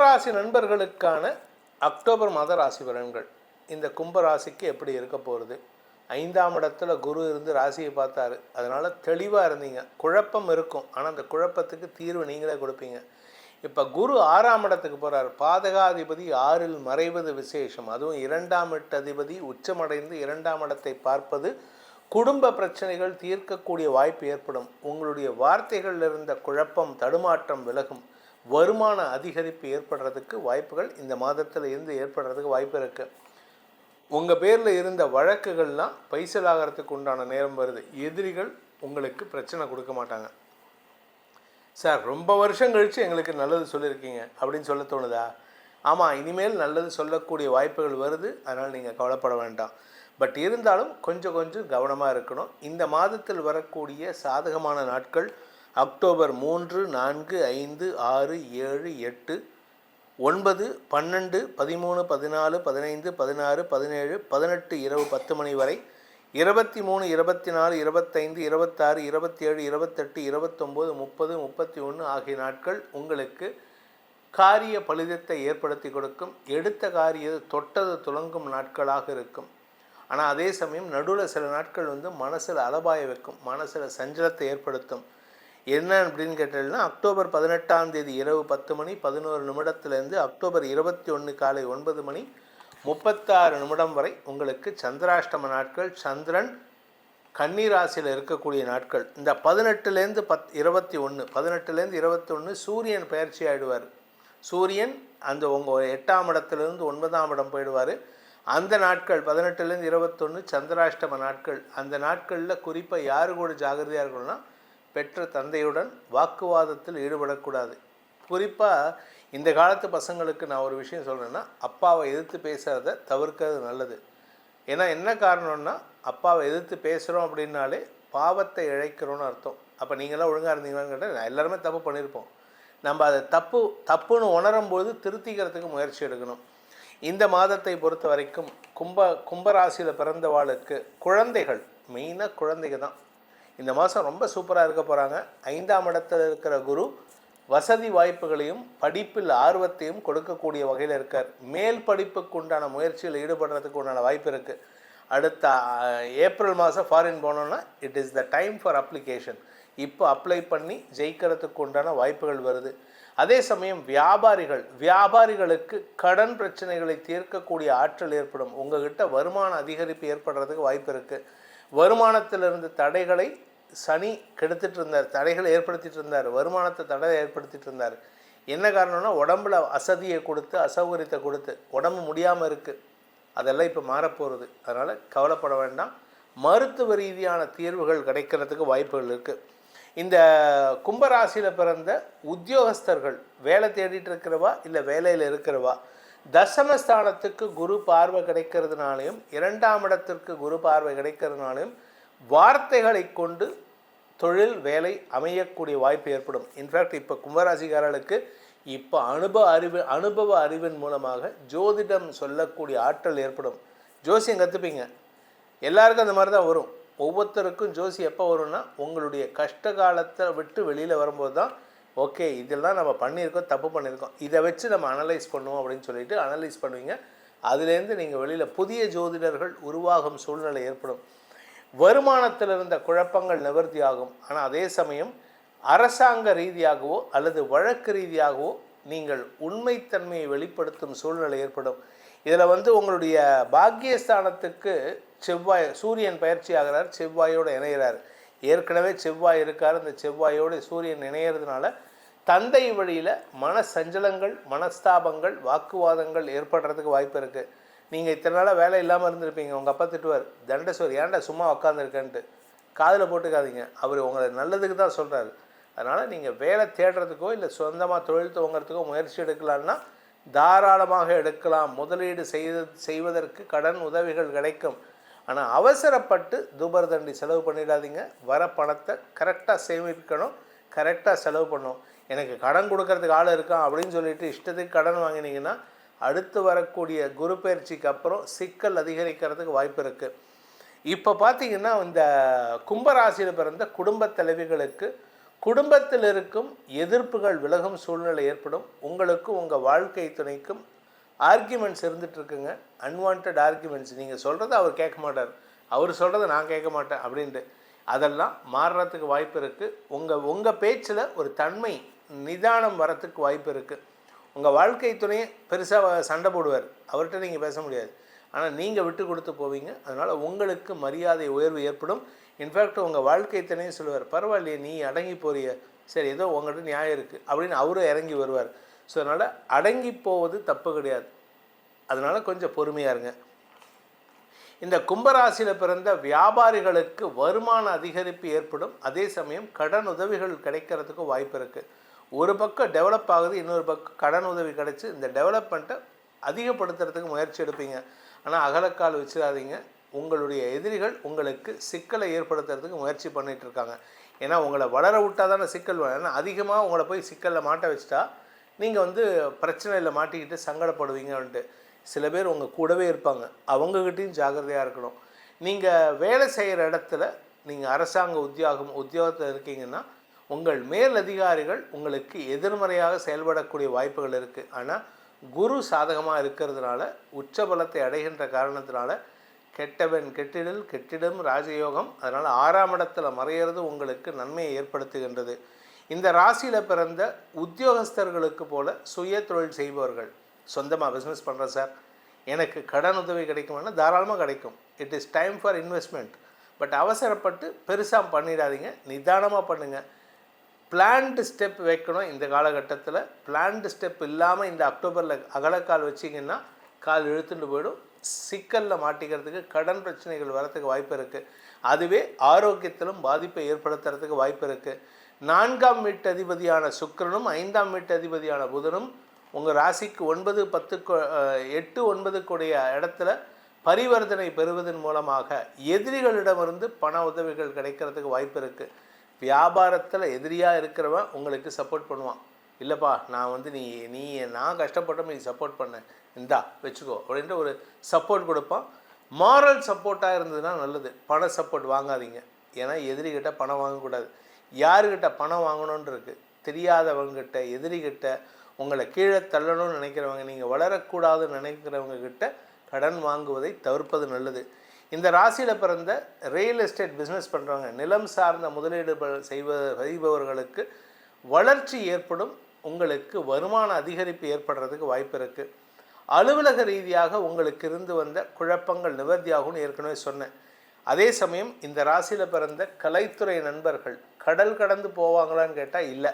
கும்பராசி நண்பர்களுக்கான அக்டோபர் மாத ராசி பலன்கள். இந்த கும்பராசிக்கு எப்படி இருக்க போகிறது ஐந்தாம் இடத்துல குரு இருந்து ராசியை பார்த்தாரு. அதனால் தெளிவாக இருந்தீங்க. குழப்பம் இருக்கும். ஆனால் அந்த குழப்பத்துக்கு தீர்வு நீங்களே கொடுப்பீங்க. இப்போ குரு ஆறாம் இடத்துக்கு போகிறார் பாதகாதிபதி ஆறில் மறைவது விசேஷம். அதுவும் இரண்டாம் எட்டு அதிபதி உச்சமடைந்து இரண்டாம் இடத்தை பார்ப்பது குடும்ப பிரச்சனைகள் தீர்க்கக்கூடிய வாய்ப்பு ஏற்படும். உங்களுடைய வார்த்தைகளில் இருந்த குழப்பம் தடுமாற்றம் விலகும். வருமான அதிகரிப்பு ஏற்படுறதுக்கு வாய்ப்புகள் இந்த மாதத்தில் இருந்து ஏற்படுறதுக்கு வாய்ப்பு இருக்குது உங்கள் பேரில் இருந்த வழக்குகள்லாம் பைசல் ஆகிறதுக்கு உண்டான நேரம் வருது. எதிரிகள் உங்களுக்கு பிரச்சனை கொடுக்க மாட்டாங்க. சார் ரொம்ப வருஷம் கழித்து எங்களுக்கு நல்லது சொல்லியிருக்கீங்க அப்படின்னு சொல்ல தோணுதா? ஆமாம் இனிமேல் நல்லது சொல்லக்கூடிய வாய்ப்புகள் வருது. அதனால் நீங்கள் கவலைப்பட வேண்டாம். பட் இருந்தாலும் கொஞ்சம் கொஞ்சம் கவனமாக இருக்கணும். இந்த மாதத்தில் வரக்கூடிய சாதகமான நாட்கள் அக்டோபர் மூன்று நான்கு ஐந்து ஆறு ஏழு எட்டு ஒன்பது பன்னெண்டு பதிமூணு பதினாலு பதினைந்து பதினாறு பதினேழு பதினெட்டு இரவு பத்து மணி வரை இருபத்தி மூணு இருபத்தி நாலு இருபத்தைந்து இருபத்தாறு இருபத்தேழு இருபத்தெட்டு இருபத்தொம்போது முப்பது முப்பத்தி ஒன்று ஆகிய நாட்கள் உங்களுக்கு காரிய பலிதத்தை ஏற்படுத்தி கொடுக்கும். எடுத்த காரிய தொட்டது துலங்கும் நாட்களாக இருக்கும். ஆனால் அதே சமயம் நடுவில் சில நாட்கள் வந்து மனசில் அலபாய வைக்கும். மனசில் சஞ்சலத்தை ஏற்படுத்தும். என்ன அப்படின்னு கேட்டீங்கன்னா அக்டோபர் பதினெட்டாம் தேதி இரவு பத்து மணி பதினோரு நிமிடத்துலேருந்து அக்டோபர் இருபத்தி ஒன்று காலை ஒன்பது மணி முப்பத்தாறு நிமிடம் வரை உங்களுக்கு சந்திராஷ்டம நாட்கள் சந்திரன் கன்னிராசியில் இருக்கக்கூடிய நாட்கள். இந்த பதினெட்டுலேருந்து பத் இருபத்தி ஒன்று பதினெட்டுலேருந்து இருபத்தி ஒன்று சூரியன் பயிற்சி ஆகிடுவார் சூரியன் அந்த உங்கள் எட்டாம் இடத்துலேருந்து ஒன்பதாம் இடம் போயிடுவார். அந்த நாட்கள் பதினெட்டுலேருந்து இருபத்தொன்று சந்திராஷ்டம நாட்கள் அந்த நாட்களில் குறிப்பாக யாரு கூட ஜாகிரதையாக இருக்கணும்னா பெற்ற தந்தையுடன் வாக்குவாதத்தில் ஈடுபடக்கூடாது. குறிப்பாக இந்த காலத்து பசங்களுக்கு நான் ஒரு விஷயம் சொல்கிறேன்னா அப்பாவை எதிர்த்து பேசுகிறத தவிர்க்கிறது நல்லது. ஏன்னா என்ன காரணம்னா அப்பாவை எதிர்த்து பேசுகிறோம் அப்படின்னாலே பாவத்தை இழைக்கிறோன்னு அர்த்தம். அப்போ நீங்களாம் ஒழுங்காக இருந்தீங்களான்னு கேட்டால் எல்லாருமே தப்பு பண்ணியிருப்போம். நம்ம அதை தப்பு தப்புன்னு உணரும்போது திருத்திக்கிறதுக்கு முயற்சி எடுக்கணும். இந்த மாதத்தை பொறுத்த வரைக்கும் கும்ப கும்பராசியில் பிறந்தவாளுக்கு குழந்தைகள் மெயினாக குழந்தைங்க தான் இந்த மாதம் ரொம்ப சூப்பராக இருக்க போகிறாங்க. ஐந்தாம் இடத்துல இருக்கிற குரு வசதி வாய்ப்புகளையும் படிப்பில் ஆர்வத்தையும் கொடுக்கக்கூடிய வகையில் இருக்கார். மேல் படிப்புக்கு உண்டான முயற்சியில் ஈடுபடுறதுக்கு உண்டான வாய்ப்பு இருக்குது அடுத்த ஏப்ரல் மாதம் ஃபாரின் போனோன்னா it is the time for application இப்போ அப்ளை பண்ணி ஜெயிக்கிறதுக்கு உண்டான வாய்ப்புகள் வருது. அதே சமயம் வியாபாரிகள் வியாபாரிகளுக்கு கடன் பிரச்சனைகளை தீர்க்கக்கூடிய ஆற்றல் ஏற்படும். உங்ககிட்ட வருமான அதிகரிப்பு ஏற்படுறதுக்கு வாய்ப்பு இருக்குது வருமானத்திலிருந்து தடைகளை சனி கெடுத்துட்டு இருந்தார் தடைகளை ஏற்படுத்திட்டு இருந்தார் வருமானத்தை தடை ஏற்படுத்திட்டு இருந்தார் என்ன காரணம்னா உடம்புல அசதியை கொடுத்து அசௌகரியத்தை கொடுத்து உடம்பு முடியாமல் இருக்குது அதெல்லாம் இப்போ மாறப்போகிறது அதனால் கவலைப்பட வேண்டாம். மருத்துவ ரீதியான தீர்வுகள் கிடைக்கிறதுக்கு வாய்ப்புகள் இருக்குது இந்த கும்பராசியில் பிறந்த உத்தியோகஸ்தர்கள் வேலை தேடிட்டு இருக்கிறவா இல்லை வேலையில் இருக்கிறவா? தசமஸ்தானத்துக்கு குரு பார்வை கிடைக்கிறதுனாலையும் இரண்டாம் இடத்திற்கு குரு பார்வை கிடைக்கிறதுனாலையும் வார்த்தைகளை கொண்டு தொழில் வேலை அமையக்கூடிய வாய்ப்பு ஏற்படும். இன்ஃபேக்ட் இப்போ கும்பராசிக்காரர்களுக்கு இப்போ அனுபவ அறிவு அனுபவ அறிவின் மூலமாக ஜோதிடம் சொல்லக்கூடிய ஆற்றல் ஏற்படும். ஜோசியம் கற்றுப்பீங்க எல்லாருக்கும் அந்த மாதிரி தான் வரும். ஒவ்வொருத்தருக்கும் ஜோசி எப்போ வரும்னா உங்களுடைய கஷ்ட காலத்தை விட்டு வெளியில் வரும்போது தான் ஓகே இதெல்லாம் நம்ம பண்ணியிருக்கோம் தப்பு பண்ணியிருக்கோம். இதை வச்சு நம்ம அனலைஸ் பண்ணுவோம் அப்படின்னு சொல்லிட்டு அனலைஸ் பண்ணுவீங்க. அதுலேருந்து நீங்கள் வெளியில் புதிய ஜோதிடர்கள் உருவாகும் சூழ்நிலை ஏற்படும். வருமானத்தில் இருந்த குழப்பங்கள் நிவர்த்தியாகும். ஆனால் அதே சமயம் அரசாங்க ரீதியாகவோ அல்லது வழக்கு ரீதியாகவோ நீங்கள் உண்மைத்தன்மையை வெளிப்படுத்தும் சூழ்நிலை ஏற்படும். இதில் வந்து உங்களுடைய பாக்கியஸ்தானத்துக்கு செவ்வாய் சூரியன் பயிற்சி ஆகிறார் செவ்வாயோடு இணைகிறார் ஏற்கனவே செவ்வாய் இருக்கார் அந்த செவ்வாயோடு சூரியன் இணையிறதுனால தந்தை வழியில் மன சஞ்சலங்கள் மனஸ்தாபங்கள் வாக்குவாதங்கள் ஏற்படுறதுக்கு வாய்ப்பு இருக்குது நீங்கள் இத்தனை நாளாக வேலை இல்லாமல் இருந்திருப்பீங்க. உங்கள் அப்பா திட்டுவார். தண்டேஸ்வர் ஏன்டா சும்மா உட்காந்துருக்கேன்ட்டு காதில் போட்டுக்காதீங்க. அவர் உங்களை நல்லதுக்கு தான் சொல்கிறாரு அதனால் நீங்கள் வேலை தேடுறதுக்கோ இல்லை சொந்தமாக தொழில் துவங்குறதுக்கோ முயற்சி எடுக்கலான்னா தாராளமாக எடுக்கலாம். முதலீடு செய்த செய்வதற்கு கடன் உதவிகள் கிடைக்கும். ஆனால் அவசரப்பட்டு தூபர் தண்டி செலவு பண்ணிடாதீங்க. வர பணத்தை கரெக்டாக சேமிக்கணும். கரெக்டாக செலவு பண்ணணும். எனக்கு கடன் கொடுக்கறதுக்கு ஆள் இருக்கான் அப்படின்னு சொல்லிட்டு இஷ்டத்துக்கு கடன் வாங்கினீங்கன்னா அடுத்து வரக்கூடிய குரு பயிற்சிக்கு அப்புறம் சிக்கல் அதிகரிக்கிறதுக்கு வாய்ப்பு இருக்குது இப்போ பார்த்தீங்கன்னா இந்த கும்பராசியில் பிறந்த குடும்ப தலைவிகளுக்கு குடும்பத்தில் இருக்கும் எதிர்ப்புகள் விலகும் சூழ்நிலை ஏற்படும். உங்களுக்கும் உங்கள் வாழ்க்கை துணைக்கும் ஆர்கியூமெண்ட்ஸ் இருந்துகிட்ருக்குங்க அன்வான்ட் ஆர்கியூமெண்ட்ஸ் நீங்கள் சொல்கிறத அவர் கேட்க மாட்டார். அவர் சொல்கிறத நான் கேட்க மாட்டேன் அப்படின்ட்டு. அதெல்லாம் மாறுறதுக்கு வாய்ப்பு இருக்குது உங்கள் உங்கள் பேச்சில் ஒரு தன்மை நிதானம் வரத்துக்கு வாய்ப்பு இருக்குது உங்கள் வாழ்க்கை துணையை பெருசாக சண்டை போடுவார். அவர்கிட்ட நீங்கள் பேச முடியாது. ஆனால் நீங்கள் விட்டு கொடுத்து போவீங்க. அதனால் உங்களுக்கு மரியாதை உயர்வு ஏற்படும். இன்ஃபேக்ட் உங்கள் வாழ்க்கை துணையும் சொல்லுவார். பரவாயில்லையே நீ அடங்கி போறிய. சரி ஏதோ உங்கள்கிட்ட நியாயம் இருக்குது அப்படின்னு அவரும் இறங்கி வருவார். ஸோ அதனால் அடங்கி போவது தப்பு கிடையாது. அதனால் கொஞ்சம் பொறுமையாக இருங்க. இந்த கும்பராசியில் பிறந்த வியாபாரிகளுக்கு வருமான அதிகரிப்பு ஏற்படும். அதே சமயம் கடன் உதவிகள் கிடைக்கிறதுக்கு வாய்ப்பு இருக்குது ஒரு பக்கம் டெவலப் ஆகுது இன்னொரு பக்கம் கடன் உதவி கிடச்சி இந்த டெவலப்மெண்ட்டை அதிகப்படுத்துறதுக்கு முயற்சி எடுப்பீங்க. ஆனால் அகலக்கால் வச்சிடாதீங்க. உங்களுடைய எதிரிகள் உங்களுக்கு சிக்கலை ஏற்படுத்துறதுக்கு முயற்சி பண்ணிகிட்டு இருக்காங்க. ஏன்னா உங்களை வளர விட்டால் தானே சிக்கல் ஏன்னா அதிகமாக உங்களை போய் சிக்கலில் மாட்ட வச்சிட்டா நீங்கள் வந்து பிரச்சனையில் மாட்டிக்கிட்டு சங்கடப்படுவீங்கன்ட்டு. சில பேர் உங்கள் கூடவே இருப்பாங்க. அவங்கக்கிட்டையும் ஜாக்கிரதையாக இருக்கணும். நீங்கள் வேலை செய்கிற இடத்துல நீங்கள் அரசாங்க உத்தியோகம் உத்தியோகத்தில் இருக்கீங்கன்னா உங்கள் மேல் அதிகாரிகள் உங்களுக்கு எதிர்மறையாக செயல்படக்கூடிய வாய்ப்புகள் இருக்குது ஆனால் குரு சாதகமாக இருக்கிறதுனால உச்சபலத்தை அடைகின்ற காரணத்தினால கெட்டவன் கெட்டிடல் கெட்டிடம் ராஜயோகம் அதனால் ஆறாம் இடத்துல மறையிறது உங்களுக்கு நன்மையை ஏற்படுத்துகின்றது. இந்த ராசியில் பிறந்த உத்தியோகஸ்தர்களுக்கு போல சுய தொழில் செய்பவர்கள் சொந்தமாக பிஸ்னஸ் பண்ணுறேன் சார். எனக்கு கடன் உதவி கிடைக்குமானா தாராளமாக கிடைக்கும். It is time for investment but அவசரப்பட்டு பெருசாக பண்ணிடாதீங்க. நிதானமாக பண்ணுங்கள் பிளான்டு ஸ்டெப் வைக்கணும் இந்த காலகட்டத்தில். பிளான்டு ஸ்டெப் இல்லாமல் இந்த அக்டோபரில் அகலக்கால் வச்சிங்கன்னா கால் இழுத்துட்டு போயிடும். சிக்கலில் மாட்டிக்கிறதுக்கு கடன் பிரச்சனைகள் வரத்துக்கு வாய்ப்பு இருக்குது அதுவே ஆரோக்கியத்திலும் பாதிப்பை ஏற்படுத்துறதுக்கு வாய்ப்பு இருக்குது நான்காம் வீட்டு அதிபதியான சுக்கரனும் ஐந்தாம் வீட்டு அதிபதியான புதனும் உங்கள் ராசிக்கு ஒன்பது பத்து எட்டு ஒன்பதுக்குடைய இடத்துல பரிவர்த்தனை பெறுவதன் மூலமாக எதிரிகளிடமிருந்து பண உதவிகள் கிடைக்கிறதுக்கு வாய்ப்பு இருக்குது வியாபாரத்தில் எதிரியாக இருக்கிறவன் உங்களுக்கு சப்போர்ட் பண்ணுவான். இல்லைப்பா நான் வந்து நீ நீ நான் கஷ்டப்பட்டோம் நீ சப்போர்ட் பண்ண. இந்தா வச்சுக்கோ அப்படின்ட்டு ஒரு சப்போர்ட் கொடுப்பான். மாரல் சப்போர்ட்டாக இருந்ததுன்னா நல்லது. பண சப்போர்ட் வாங்காதீங்க. ஏன்னா எதிரிகிட்ட பணம் வாங்கக்கூடாது. யாருக்கிட்ட பணம் வாங்கணும்னு இருக்குது தெரியாதவங்ககிட்ட எதிரிகிட்ட உங்களை கீழே தள்ளணும்னு நினைக்கிறவங்க நீங்கள் வளரக்கூடாதுன்னு நினைக்கிறவங்க கிட்ட கடன் வாங்குவதை தவிர்ப்பது நல்லது. இந்த ராசியில் பிறந்த ரியல் எஸ்டேட் பிஸ்னஸ் பண்ணுறவங்க நிலம் சார்ந்த முதலீடு செய்வ செய்பவர்களுக்கு வளர்ச்சி ஏற்படும். உங்களுக்கு வருமான அதிகரிப்பு ஏற்படுறதுக்கு வாய்ப்பு இருக்குது அலுவலக ரீதியாக உங்களுக்கு இருந்து வந்த குழப்பங்கள் நிவர்த்தியாகும்னு ஏற்கனவே சொன்னேன். அதே சமயம் இந்த ராசியில் பிறந்த கலைத்துறை நண்பர்கள் கடல் கடந்து போவாங்களான்னு கேட்டால் இல்லை.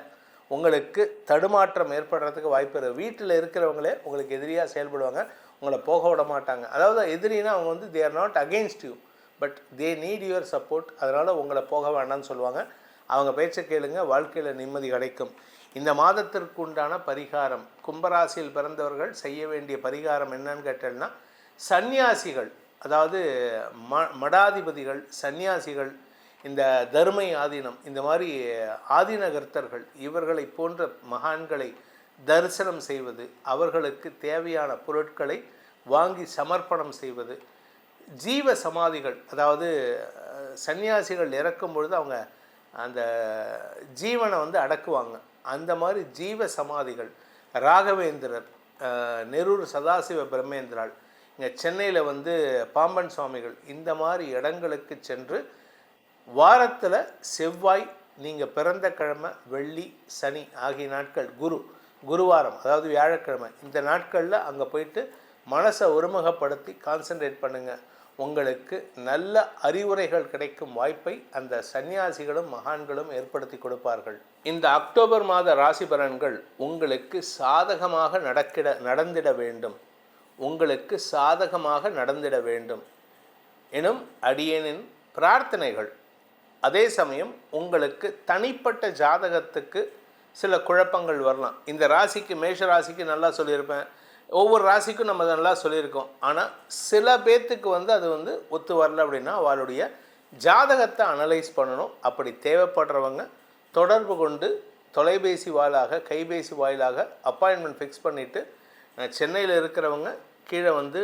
உங்களுக்கு தடுமாற்றம் ஏற்படுறதுக்கு வாய்ப்பு இருக்குது வீட்டில் இருக்கிறவங்களே உங்களுக்கு எதிரியாக செயல்படுவாங்க. உங்களை போக விட மாட்டாங்க. அதாவது எதிரினா அவங்க வந்து they are not against you but they need your support அதனால் உங்களை போக வேண்டாம்னு சொல்லுவாங்க. அவங்க பேச்சை கேளுங்க வாழ்க்கையில் நிம்மதி கிடைக்கும். இந்த மாதத்திற்கு உண்டான பரிகாரம் கும்பராசியில் பிறந்தவர்கள் செய்ய வேண்டிய பரிகாரம் என்னன்னு கேட்டேன்னா சந்நியாசிகள் அதாவது ம மடாதிபதிகள் சந்நியாசிகள் இந்த தர்மை ஆதீனம் இந்த மாதிரி ஆதீனகர்த்தர்கள் இவர்களை போன்ற மகான்களை தரிசனம் செய்வது அவர்களுக்கு தேவையான பொருட்களை வாங்கி சமர்ப்பணம் செய்வது. ஜீவ சமாதிகள் அதாவது சன்னியாசிகள் இறக்கும் பொழுது அவங்க அந்த ஜீவனை வந்து அடக்குவாங்க. அந்த மாதிரி ஜீவ சமாதிகள் ராகவேந்திரர் நெரூர் சதாசிவ பிரம்மேந்திராள் இங்கே சென்னையில் வந்து பாம்பன் சுவாமிகள் இந்த மாதிரி இடங்களுக்கு சென்று வாரத்தில் செவ்வாய் நீங்கள் பிறந்த கிழமை வெள்ளி சனி ஆகிய நாட்கள் குரு குருவாரம் அதாவது வியாழக்கிழமை. இந்த நாட்களில் அங்கே போயிட்டு மனசை ஒருமுகப்படுத்தி கான்சன்ட்ரேட் பண்ணுங்கள் உங்களுக்கு நல்ல அறிவுரைகள் கிடைக்கும் வாய்ப்பை அந்த சன்னியாசிகளும் மகான்களும் ஏற்படுத்தி கொடுப்பார்கள். இந்த அக்டோபர் மாத ராசி பலன்கள் உங்களுக்கு சாதகமாக நடக்கிட நடந்திட வேண்டும். உங்களுக்கு சாதகமாக நடந்திட வேண்டும். எனும் அடியேனின் பிரார்த்தனைகள். அதே சமயம் உங்களுக்கு தனிப்பட்ட ஜாதகத்துக்கு சில குழப்பங்கள் வரலாம். இந்த ராசிக்கு மேஷ ராசிக்கு நல்லா சொல்லியிருப்பேன். ஒவ்வொரு ராசிக்கும் நம்ம நல்லா சொல்லியிருக்கோம். ஆனால் சில பேர்த்துக்கு வந்து அது வந்து ஒத்து வரல அப்படின்னா அவளுடைய ஜாதகத்தை அனலைஸ் பண்ணணும். அப்படி தேவைப்படுறவங்க தொடர்பு கொண்டு தொலைபேசி வாயிலாக கைபேசி வாயிலாக அப்பாயின்மெண்ட் ஃபிக்ஸ் பண்ணிவிட்டு சென்னையில் இருக்கிறவங்க கீழே வந்து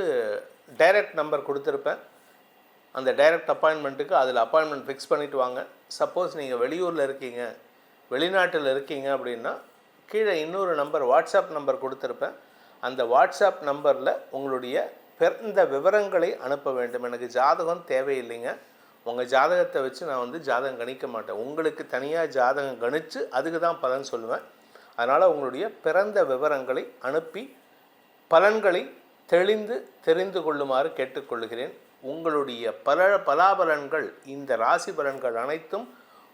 டைரக்ட் நம்பர் கொடுத்துருப்பேன். அந்த டைரக்ட் அப்பாயின்மெண்ட்டுக்கு அதில் அப்பாயின்மெண்ட் ஃபிக்ஸ் பண்ணிவிட்டு வாங்க. சப்போஸ் நீங்கள் வெளியூரில் இருக்கீங்க. வெளிநாட்டில் இருக்கீங்க அப்படின்னா கீழே இன்னொரு நம்பர் வாட்ஸ்அப் நம்பர் கொடுத்துருப்பேன். அந்த வாட்ஸ்அப் நம்பரில் உங்களுடைய பிறந்த விவரங்களை அனுப்ப வேண்டும். எனக்கு ஜாதகம் தேவையில்லைங்க. உங்கள் ஜாதகத்தை வச்சு நான் வந்து ஜாதகம் கணிக்க மாட்டேன். உங்களுக்கு தனியாக ஜாதகம் கணித்து அதுக்கு தான் பலன் சொல்லுவேன். அதனால் உங்களுடைய பிறந்த விவரங்களை அனுப்பி பலன்களை தெளிந்து தெரிந்து கொள்ளுமாறு கேட்டுக்கொள்கிறேன். உங்களுடைய பல பலாபலன்கள் இந்த ராசி பலன்கள் அனைத்தும்